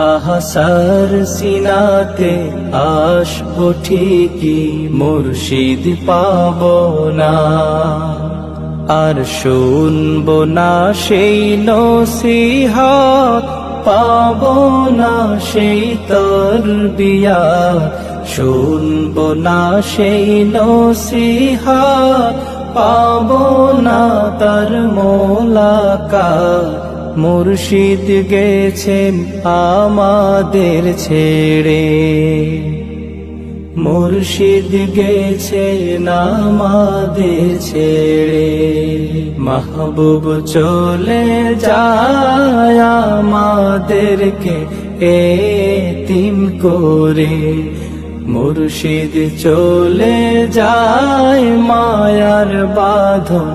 আহাসার সিনাতে আসব ঠিকই, মুর্শিদ পাব না। আর শুনব না সেই নসিহাত, পাব না সেই তর বিয়া শুনব না সেই নসিহাত, পাব না তার মোলাকাত। মুর্শিদ গেছেন আমাদের ছেড়ে। মুর্শিদ গেছেন আমাদের ছেড়ে। মাহবুব চলে যায় আমাদেরকে এতিম করে। মুর্শিদ চলে যায় মায়ার বাঁধন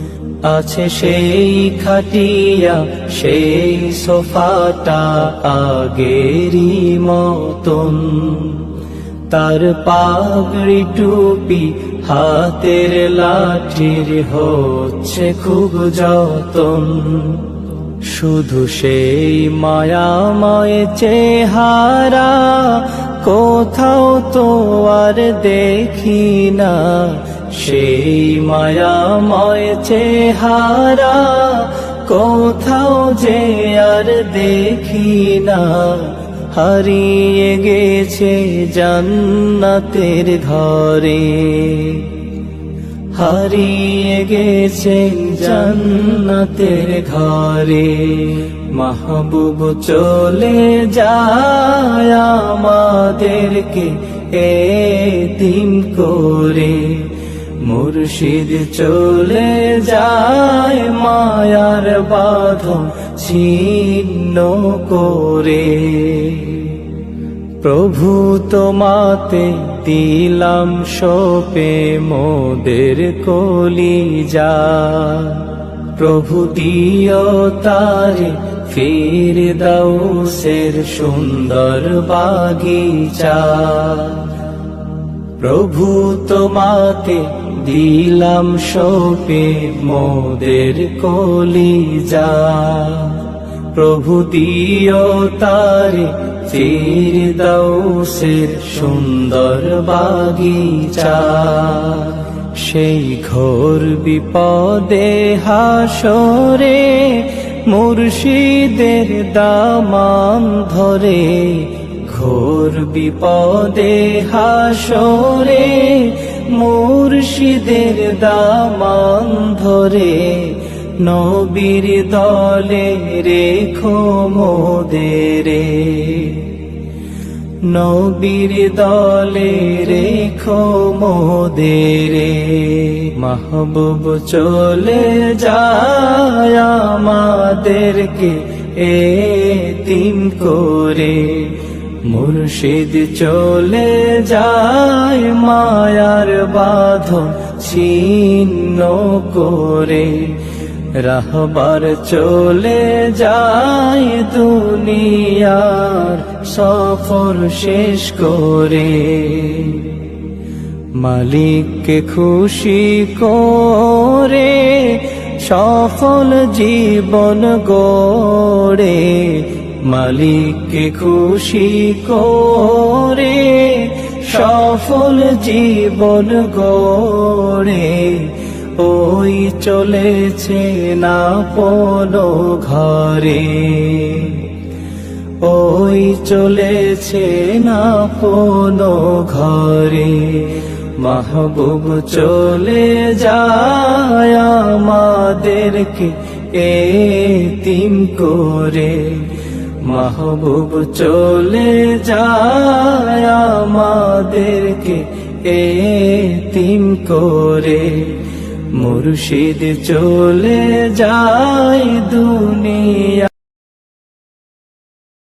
আছে সেই খাটিয়া, সেই সোফাটা আগেরই মতন। তার পাগড়ি টুপি হাতের লাঠির হচ্ছে খুব যতন। শুধু সেই মায়াময় চেহারা, কোথাও তো আর দেখি না। সেই মায়াময় চেহারা, কোথাও যে আর দেখি না। হারিয়ে গেছে জান্নাতের ঘরে হারিয়ে গেছে জান্নাতের ঘরে। মাহবুব চলে যায় আমাদেরকে এতিম করে। মুর্শিদ চলে যায় মায়ার বাঁধন ছিন্ন করে। প্রভু তোমাতে দিলাম সোপে মোদের কলি যা প্রভু দিও তারে ফির দাউসের সুন্দর বাগিচা। প্রভু তোমাতে দিলাম সোপে মোদের কলি যা প্রভু দিও তারে, ফির দাউসের সুন্দর বাগিচা। সেই ঘোর বিপদে হাসরে, মুর্শিদের দামান ধরে ঘোর বিপদে হাসরে, মুর্শিদের দামান ধরে, নবীর দলে রেখো মোদেরে। নবীর দলে রেখো মোদেরে। মাহবুব চলে যায় আমাদেরকে এতিম করে। মুর্শিদ চলে যায় মায়ার বাঁধন ছিন্ন করে। রাহবার চলে যায় দুনিয়ার সফর শেষ করে। মালিককে খুশি করে সফল জীবন গড়ে। মালিককে খুশি করে, সফল জীবন গড়ে। ওই চলেছে না পনো ঘরে। ওই চলেছে না পনো ঘরে। মাহবুব চলে যায় আমাদেরকে এ তিম করে। মাহবুব চলে যায় আমাদেরকে এ তিম করে। মুর্শিদ চলে যায় দুনিয়া